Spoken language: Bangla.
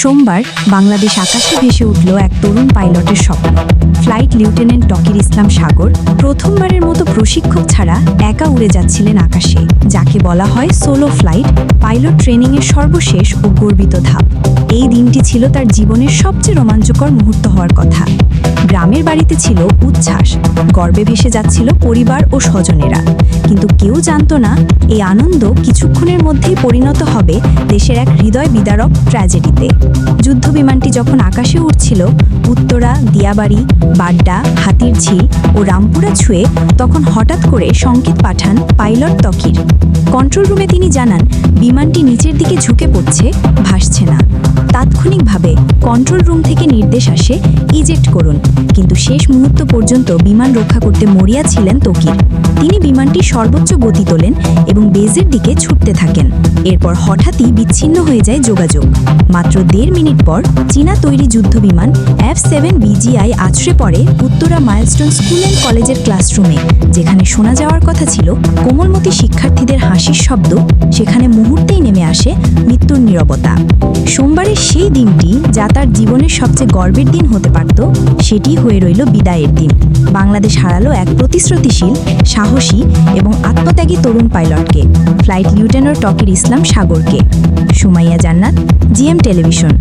সোমবার বাংলাদেশ আকাশে ভেসে উঠল এক তরুণ পাইলটের স্বপ্ন। ফ্লাইট লিউটেন্যান্ট টকির ইসলাম সাগর প্রথমবারের মতো প্রশিক্ষক ছাড়া একা উড়ে যাচ্ছিলেন আকাশে, যাকে বলা হয় সোলো ফ্লাইট, পাইলট ট্রেনিংয়ের সর্বশেষ ও গর্বিত ধাপ। এই দিনটি ছিল তার জীবনের সবচেয়ে রোমাঞ্চকর মুহূর্ত হওয়ার কথা। গ্রামের বাড়িতে ছিল উচ্ছ্বাস, গর্বে ভেসে যাচ্ছিল পরিবার ও স্বজনেরা। কিন্তু কেউ জানত না এই আনন্দ কিছুক্ষণের মধ্যেই পরিণত হবে দেশের এক হৃদয় বিদারক ট্র্যাজেডিতে যুদ্ধ বিমানটি যখন আকাশে উঠছিল উত্তরা, দিয়াবাড়ি, বাড্ডা হাতির ঝিল ও রামপুরা ছুঁয়ে তখন হঠাৎ করে সংকেত পাঠান পাইলট তকির কন্ট্রোল রুমে তিনি জানান, বিমানটি নিচের দিকে ঝুঁকে পড়ছে, ভাসছে না। তাৎক্ষণিকভাবে কন্ট্রোল রুম থেকে নির্দেশ আসে ইজেক্ট করুন। কিন্তু শেষ মুহূর্ত পর্যন্ত বিমান রক্ষা করতে মরিয়া ছিলেন তকির তিনি বিমানটি সর্বোচ্চ গতি তোলেন এবং বেজের দিকে ছুটতে থাকেন। এরপর হঠাৎই বিচ্ছিন্ন হয়ে যায় যোগাযোগ। মাত্র দেড় মিনিট পর চীনা তৈরি যুদ্ধ বিমান এফ সেভেন বিজিআই আছড়ে পড়ে উত্তরা মাইলস্টোন স্কুল অ্যান্ড কলেজের ক্লাসরুমে, যেখানে শোনা যাওয়ার কথা ছিল কোমলমতি শিক্ষার্থীদের হাসির শব্দ। সেখানে মুহূর্তেই নেমে আসে মৃত্যুর নীরবতা। সোমবারের সেই দিনটি যা তার জীবনের সবচেয়ে গর্বের দিন হতে পারত, সেটি হয়ে রইল বিদায়ের দিন। বাংলাদেশ হারালো এক প্রতিশ্রুতিশীল, সাহসী এবং আত্মত্যাগী তরুণ পাইলটকে, ফ্লাইট লিউটেন্যান্ট টকির ইসলাম সাগরকে। সুমাইয়া জান্নাত, জিএম টেলিভিশন।